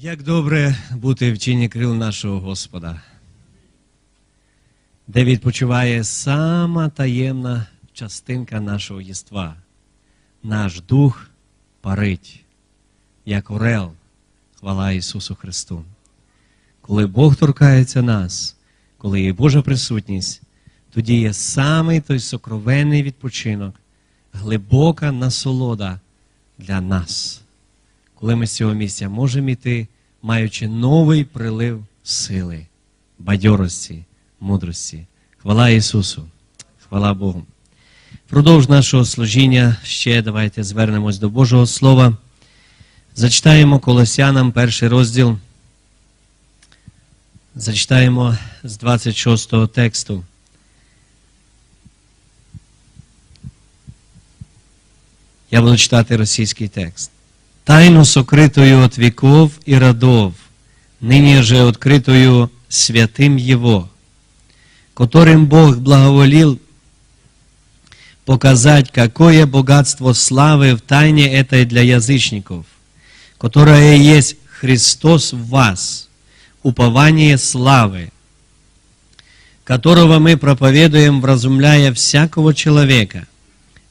Як добре бути в тіні крил нашого Господа, де відпочиває сама таємна частинка нашого єства. Наш дух парить, як орел, хвала Ісусу Христу. Коли Бог торкається нас, коли є Божа присутність, тоді є самий той сокровенний відпочинок, глибока насолода для нас коли ми з цього місця можемо йти, маючи новий прилив сили, бадьорості, мудрості. Хвала Ісусу, хвала Богу. Впродовж нашого служіння ще давайте звернемось до Божого Слова. Зачитаємо Колосянам перший розділ. Зачитаємо з 26 тексту. Я буду читати російський текст. Тайну сокрытую от веков и родов, ныне же открытую святым Его, которым Бог благоволил показать, какое богатство славы в тайне этой для язычников, которое есть Христос в вас, упование славы, которого мы проповедуем, вразумляя всякого человека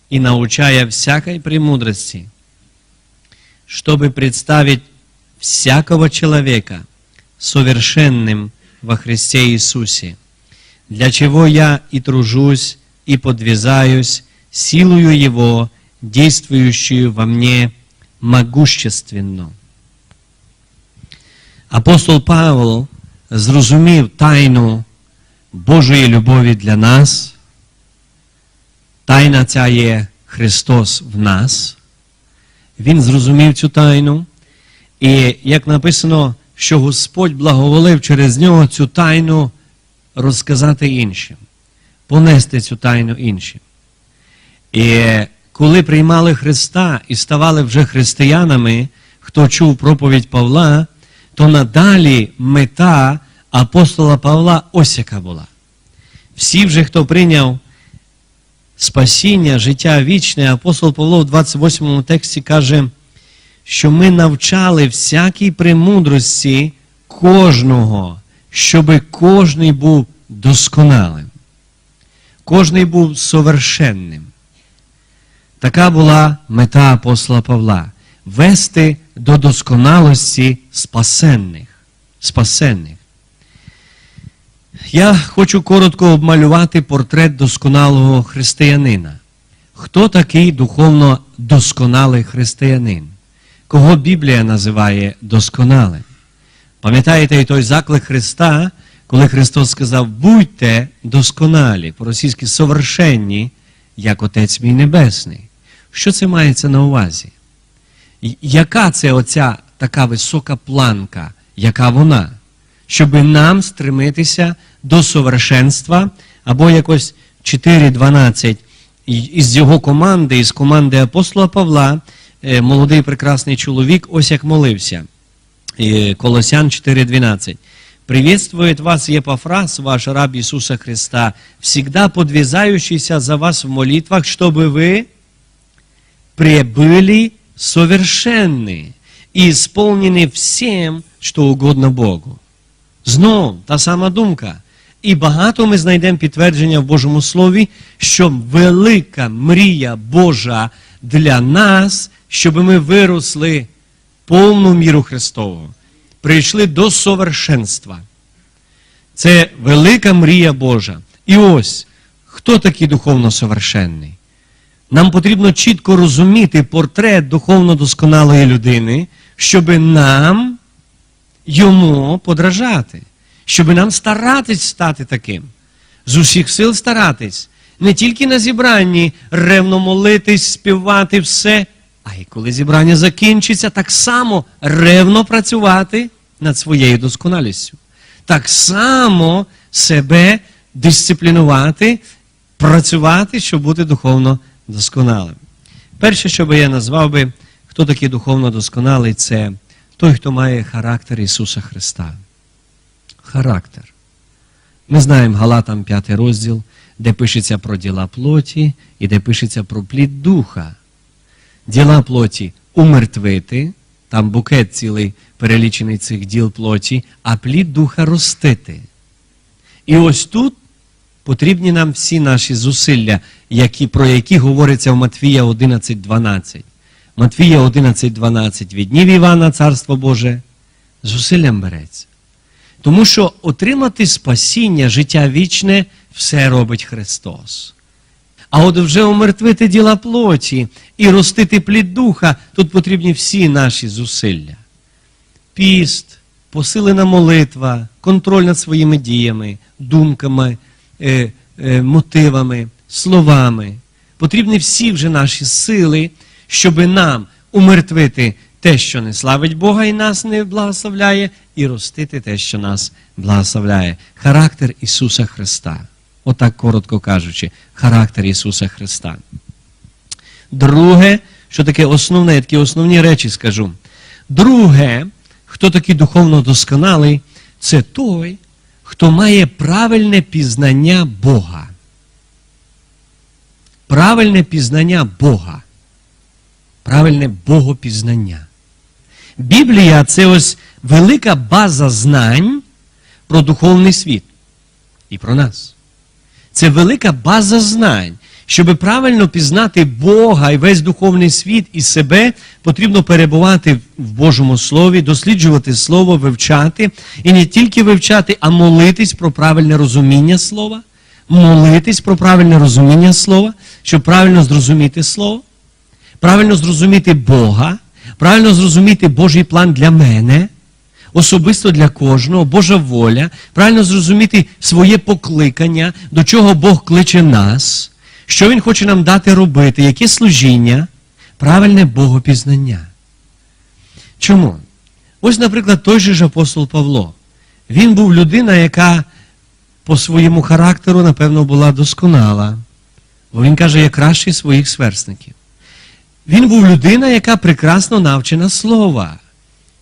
и научая всякой премудрости, чтобы представить всякого человека совершенным во Христе Иисусе, для чего я и тружусь, и подвязаюсь силою Его, действующую во мне могущественно. Апостол Павло зрозумів тайну Божої любові для нас. Тайна ця є Христос в нас. Він зрозумів цю тайну. І як написано, що Господь благоволив через нього цю тайну розказати іншим, понести цю тайну іншим. І коли приймали Христа і ставали вже християнами, хто чув проповідь Павла, то надалі мета апостола Павла ось яка була. Всі вже, хто прийняв спасіння, життя вічне, апостол Павло в 28 тексті каже, що ми навчали всякій премудрості кожного, щоби кожний був досконалим. Кожний був совершенним. Така була мета апостола Павла вести до досконалості спасенних. спасенних. Я хочу коротко обмалювати портрет досконалого християнина. Хто такий духовно досконалий християнин? Кого Біблія називає досконалим? Пам'ятаєте і той заклик Христа, коли Христос сказав: будьте досконалі, по-російськи совершенні, як Отець мій Небесний. Що це мається на увазі? Яка це оця така висока планка? Яка вона? Щоб нам стремитися до совершенства, або якось 4.12 із його команди, із команди апостола Павла, е, молодий прекрасний чоловік, ось як молився. Е, Колосян 4.12. Приветствует вас Епофраз, ваш раб Иисуса Христа, всегда подвязающийся за вас в молитвах, чтобы вы прибыли совершенны и исполнены всем, что угодно Богу. Знов та сама думка. І багато ми знайдемо підтвердження в Божому Слові, що велика мрія Божа для нас, щоб ми виросли повну міру Христову, прийшли до совершенства. Це велика мрія Божа. І ось, хто такий духовно совершенний? Нам потрібно чітко розуміти портрет духовно досконалої людини, щоб нам йому подражати, щоб нам старатись стати таким. З усіх сил старатись. Не тільки на зібранні ревно молитись, співати все, а й коли зібрання закінчиться, так само ревно працювати над своєю досконалістю. Так само себе дисциплінувати, працювати, щоб бути духовно досконалим. Перше, що би я назвав би, хто такий духовно досконалий, це той, хто має характер Ісуса Христа. Характер. Ми знаємо Галатам 5 розділ, де пишеться про діла плоті і де пишеться про плід духа. Діла плоті умертвити, там букет цілий перелічений цих діл плоті, а плід духа ростити. І ось тут потрібні нам всі наші зусилля, які, про які говориться в Матвія 11.12. Матвія 11.12 від днів Івана, Царство Боже, зусиллям береться. Тому що отримати спасіння, життя вічне, все робить Христос. А от вже умертвити діла плоті і ростити плід духа, тут потрібні всі наші зусилля. Піст, посилена молитва, контроль над своїми діями, думками, е, е, мотивами, словами. Потрібні всі вже наші сили, щоб нам умертвити те, що не славить Бога і нас не благословляє, і ростити те, що нас благословляє. Характер Ісуса Христа. Отак коротко кажучи, характер Ісуса Христа. Друге, що таке основне, я такі основні речі скажу. Друге, хто такий духовно досконалий, це той, хто має правильне пізнання Бога. Правильне пізнання Бога. Правильне богопізнання. Біблія це ось велика база знань про духовний світ і про нас. Це велика база знань. Щоб правильно пізнати Бога і весь духовний світ і себе, потрібно перебувати в Божому Слові, досліджувати Слово, вивчати. І не тільки вивчати, а молитись про правильне розуміння Слова, молитись про правильне розуміння Слова, щоб правильно зрозуміти Слово, правильно зрозуміти Бога, правильно зрозуміти Божий план для мене, особисто для кожного, Божа воля, правильно зрозуміти своє покликання, до чого Бог кличе нас, що Він хоче нам дати робити, яке служіння, правильне богопізнання. Чому? Ось, наприклад, той же ж апостол Павло. Він був людина, яка по своєму характеру, напевно, була досконала. Бо він каже, я кращий своїх сверстників. Він був людина, яка прекрасно навчена слова.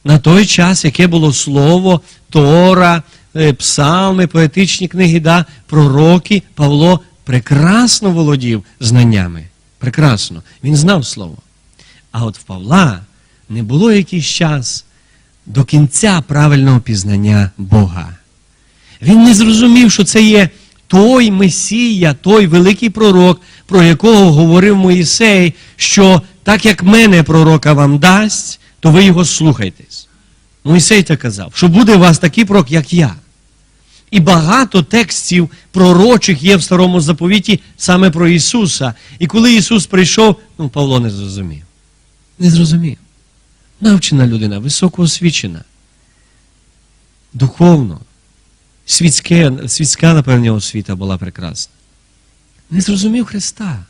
На той час, яке було слово, Тора, е, псалми, поетичні книги, да, пророки, Павло прекрасно володів знаннями. Прекрасно. Він знав слово. А от в Павла не було якийсь час до кінця правильного пізнання Бога. Він не зрозумів, що це є той Месія, той великий пророк, про якого говорив Моїсей, що так як мене пророка вам дасть, то ви його слухайтесь. Моїсей так казав, що буде у вас такий пророк, як я. І багато текстів пророчих є в старому заповіті саме про Ісуса. І коли Ісус прийшов, ну, Павло не зрозумів. Не зрозумів. Навчена людина, високоосвічена, духовно, світське, світська, напевно, освіта була прекрасна. Не зрозумів Христа.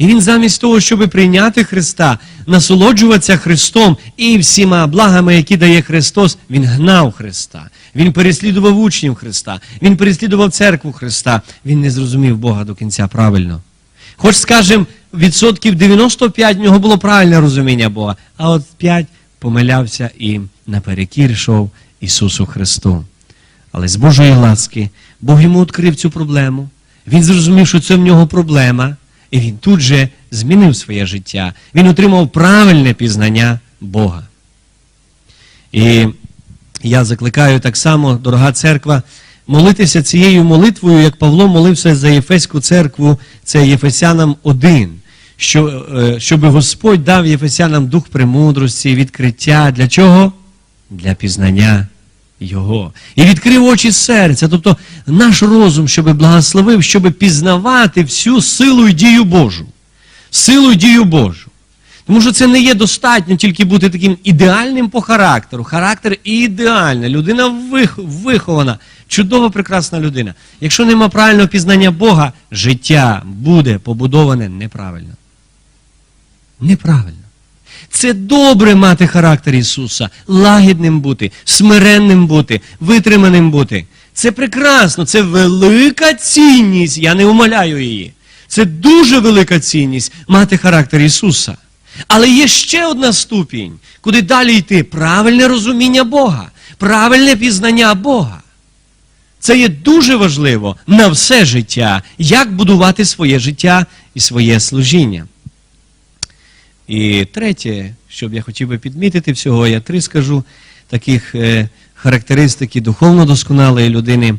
І він замість того, щоб прийняти Христа, насолоджуватися Христом і всіма благами, які дає Христос, він гнав Христа. Він переслідував учнів Христа, він переслідував церкву Христа. Він не зрозумів Бога до кінця правильно. Хоч, скажімо, відсотків 95 в нього було правильне розуміння Бога, а от 5 помилявся і наперекір йшов Ісусу Христу. Але з Божої ласки Бог йому відкрив цю проблему. Він зрозумів, що це в нього проблема. І він тут же змінив своє життя. Він отримав правильне пізнання Бога. І я закликаю так само, дорога церква, молитися цією молитвою, як Павло молився за Єфеську церкву, це Єфесянам 1, що, е, щоб Господь дав Єфесянам дух премудрості, відкриття. Для чого? Для пізнання його. І відкрив очі серця, тобто наш розум, щоб благословив, щоб пізнавати всю силу і дію Божу. Силу і дію Божу. Тому що це не є достатньо тільки бути таким ідеальним по характеру. Характер ідеальний. Людина вих, вихована, чудова, прекрасна людина. Якщо нема правильного пізнання Бога, життя буде побудоване неправильно. Неправильно. Це добре мати характер Ісуса, лагідним бути, смиренним бути, витриманим бути. Це прекрасно, це велика цінність, я не умоляю її. Це дуже велика цінність мати характер Ісуса. Але є ще одна ступінь, куди далі йти правильне розуміння Бога, правильне пізнання Бога. Це є дуже важливо на все життя, як будувати своє життя і своє служіння. І третє, що я хотів би підмітити всього, я три скажу таких е, характеристики духовно досконалої людини.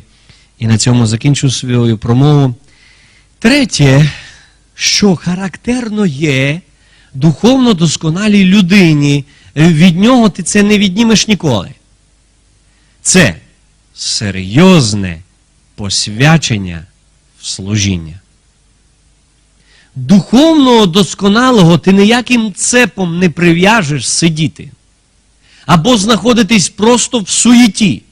І на цьому закінчу свою промову. Третє, що характерно є духовно досконалій людині, від нього ти це не віднімеш ніколи. Це серйозне посвячення в служіння. Духовного досконалого ти ніяким цепом не прив'яжеш сидіти. Або знаходитись просто в суєті,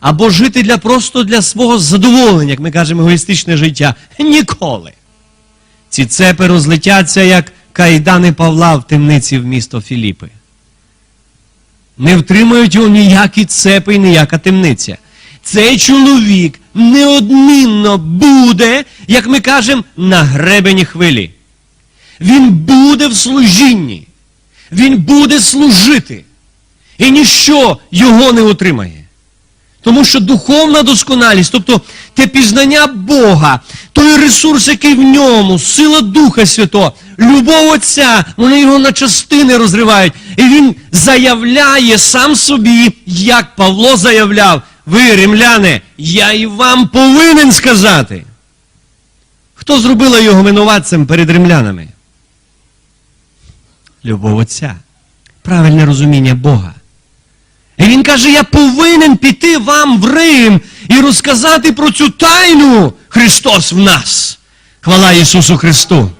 або жити для просто для свого задоволення, як ми кажемо, егоїстичне життя. Ніколи. Ці цепи розлетяться, як кайдани Павла в темниці в місто Філіпи. Не втримають його ніякі цепи і ніяка темниця. Цей чоловік неодмінно буде, як ми кажемо, на гребені хвилі. Він буде в служінні. Він буде служити. І ніщо його не утримає. Тому що духовна досконалість, тобто те пізнання Бога, той ресурс, який в ньому, сила Духа Святого, любов Отця, вони його на частини розривають. І він заявляє сам собі, як Павло заявляв, ви, римляни, я і вам повинен сказати. Хто зробила його винуватцем перед римлянами? Любов Отця. Правильне розуміння Бога. І він каже, я повинен піти вам в Рим і розказати про цю тайну Христос в нас. Хвала Ісусу Христу.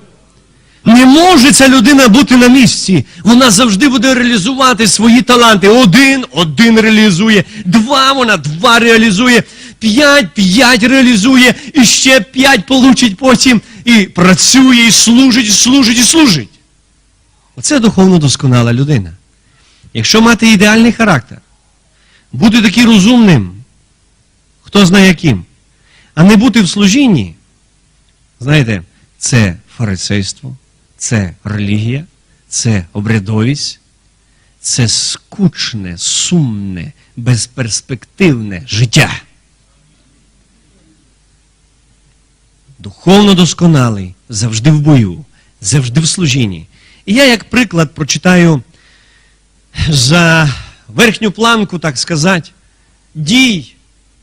Не може ця людина бути на місці. Вона завжди буде реалізувати свої таланти. Один, один реалізує, два вона два реалізує, п'ять, п'ять реалізує, і ще п'ять получить потім. І працює, і служить, і служить, і служить. Оце духовно досконала людина. Якщо мати ідеальний характер, бути таким розумним, хто знає яким, а не бути в служінні, знаєте, це фарисейство, це релігія, це обрядовість, це скучне, сумне, безперспективне життя. Духовно досконалий, завжди в бою, завжди в служінні. І я, як приклад, прочитаю за верхню планку, так сказати, дій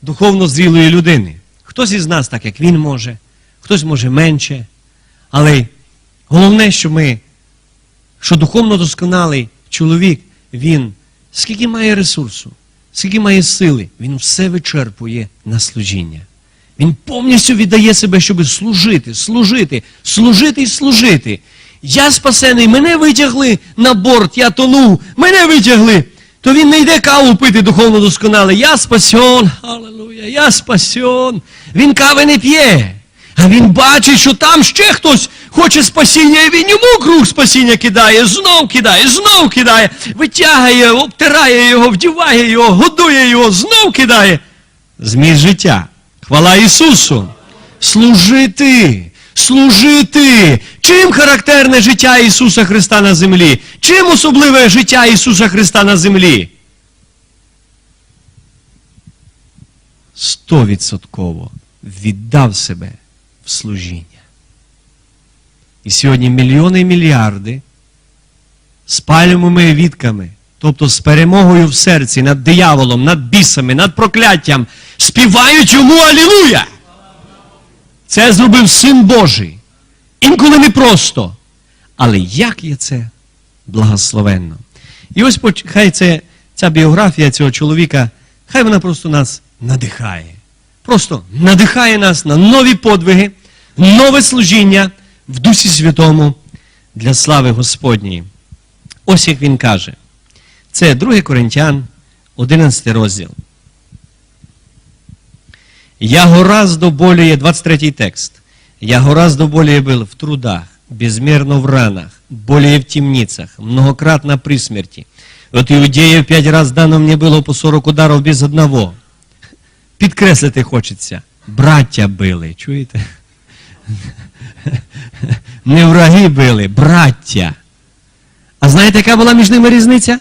духовно зрілої людини. Хтось із нас, так як він може, хтось може менше. Але головне, що ми, що духовно досконалий чоловік, він скільки має ресурсу, скільки має сили, він все вичерпує на служіння. Він повністю віддає себе, щоб служити, служити, служити і служити. Я спасений, мене витягли на борт, я тонув, мене витягли. То він не йде каву пити духовно досконале. Я спасен, алелуя, я спасен. Він кави не п'є. А він бачить, що там ще хтось хоче спасіння, і він йому круг спасіння кидає, знов кидає, знов кидає, витягає, обтирає його, вдіває його, годує його, знов кидає. Зміст життя. Хвала Ісусу. Служити. Служити. Чим характерне життя Ісуса Христа на землі? Чим особливе життя Ісуса Христа на землі? Стовідсотково віддав себе в служіння. І сьогодні мільйони і мільярди з пальмовими вітками, тобто з перемогою в серці над дияволом, над бісами, над прокляттям, співають йому Алілуя! Це зробив Син Божий. Інколи не просто. Але як є це благословенно. І ось хай це, ця біографія цього чоловіка, хай вона просто нас надихає. Просто надихає нас на нові подвиги, нове служіння в Дусі Святому для слави Господньої. Ось як він каже. Це 2 Коринтян, 11 розділ. Я гораздо более, 23 текст. Я гораздо более был в трудах, безмерно в ранах, более в темницах, многократно при смерти. От Иудеев пять раз дано мне было по 40 ударов без одного. Підкреслити хочеться. Браття били, чуєте? Не враги били, браття. А знаєте, яка була між ними різниця?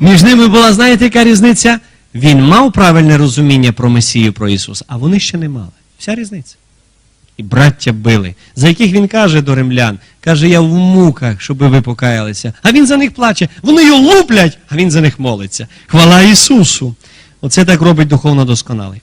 Між ними була, знаєте, яка різниця? Він мав правильне розуміння про Месію, про Ісуса, а вони ще не мали. Вся різниця. І браття били, за яких він каже до римлян, каже, я в муках, щоб ви покаялися. А він за них плаче. Вони його луплять, а він за них молиться. Хвала Ісусу. Оце так робить духовно досконалий.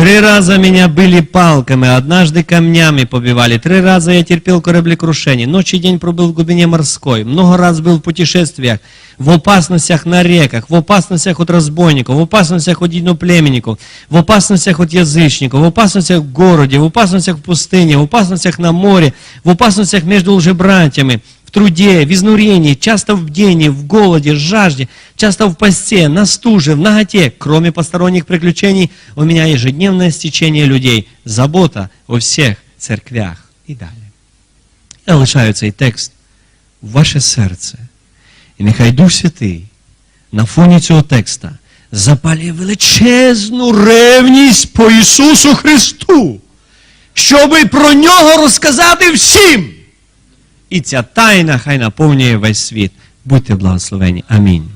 Три раза меня били палками, однажды камнями побивали. Три раза я терпел кораблекрушение. Ночь и день пробыл в глубине морской. Много раз был в путешествиях, в опасностях на реках, в опасностях от разбойников, в опасностях от единоплеменников, в опасностях от язычников, в опасностях в городе, в опасностях в пустыне, в опасностях на море, в опасностях между лжебратьями, в труде, в изнурении, часто в бдении, в голоде, жажде, часто в посте, на стуже, в наготе. Кроме посторонних приключений, у меня ежедневное стечение людей, забота о всех церквях і далі. Я лишаю цей текст в ваше серце. І нехай Дух Святий на фоні цього текста запалює величезну ревність по Ісусу Христу, щоби про нього розказати всім. І ця тайна хай наповнює весь світ. Будьте благословені. Амінь.